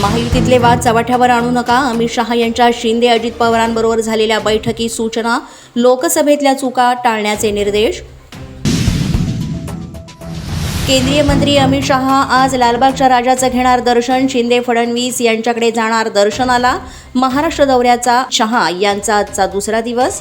महायुतीतले वाद चव्हाट्यावर आणू नका. अमित शहा यांच्या शिंदे अजित पवारांबरोबर झालेल्या बैठकी सूचना लोकसभेतल्या चुका टाळण्याचे निर्देश. केंद्रीय मंत्री अमित शहा आज लालबागच्या राजाचं घेणार दर्शन. शिंदे फडणवीस यांच्याकडे जाणार दर्शनाला. महाराष्ट्र दौऱ्याचा शहा यांचा आजचा दुसरा दिवस.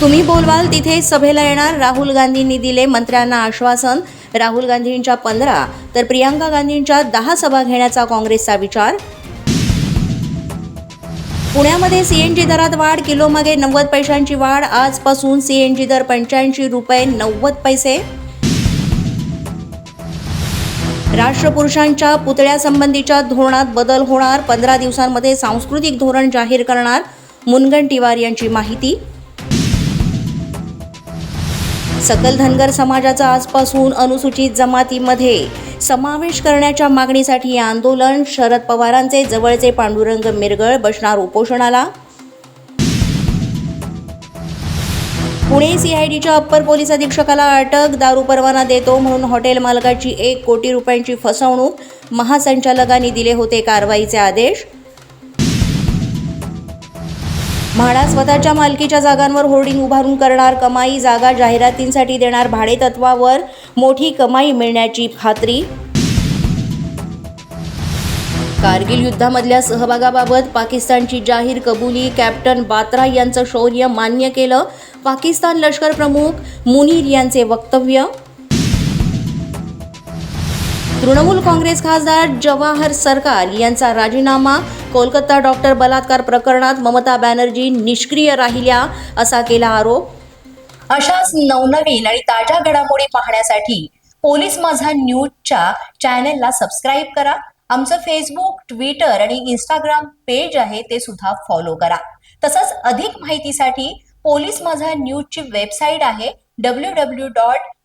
तुम्ही बोलवाल तिथे सभेला येणार. राहुल गांधींनी दिले मंत्र्यांना आश्वासन. राहुल गांधींच्या पंधरा तर प्रियांका गांधींच्या दहा सभा घेण्याचा काँग्रेसचा विचार. पुण्यामध्ये सीएनजी दरात वाढ किलोमागे नव्वद पैशांची वाढ आजपासून सीएनजी दर पंच्याऐंशी रुपये नव्वद पैसे. राष्ट्रपुरुषांच्या पुतळ्यासंबंधीच्या धोरणात बदल होणार पंधरा दिवसांमध्ये सांस्कृतिक धोरण जाहीर करणार मुनगंटीवार यांची माहिती. सकल धनगर समाजाचा आजपासून अनुसूचित जमातीमध्ये समावेश करण्याच्या मागणीसाठी आंदोलन. शरद पवारांचे जवळचे पांडुरंग मिरगळ बसणार उपोषणाला. पुणे सीआयडीच्या अप्पर पोलीस अधीक्षकाला अटक दारू परवाना देतो म्हणून हॉटेल मालकाची एक कोटी रुपयांची फसवणूक. महासंचालकांनी दिले होते कारवाईचे आदेश. म्हाडा स्वतःच्या मालकीच्या जागांवर होर्डिंग उभारून करणार कमाई जागा जाहिरातींसाठी देणार भाडेतत्वावर मोठी कमाई मिळण्याची खात्री. कारगिल युद्धामधल्या सहभागाबाबत पाकिस्तानची जाहीर कबुली कॅप्टन बात्रा यांचं शौर्य मान्य केलं. पाकिस्तान लष्कर प्रमुख मुनीर यांचे वक्तव्य तृणमूल काँग्रेस खासदार जवाहर सरकार यांचा राजीनामा कोलकाता डॉक्टर बलात्कार प्रकरणात ममता बॅनर्जी निष्क्रिय राहिल्या असा केला आरोप. अशाच नवनवीन आणि ताज्या घडामोडी पाहण्यासाठी पोलीस माझा न्यूजच्या चॅनेलला सबस्क्राईब करा. आमचं फेसबुक ट्विटर आणि इंस्टाग्राम पेज आहे ते सुद्धा फॉलो करा. तसंच अधिक माहितीसाठी पोलीस माझा न्यूजची वेबसाईट आहे W W dot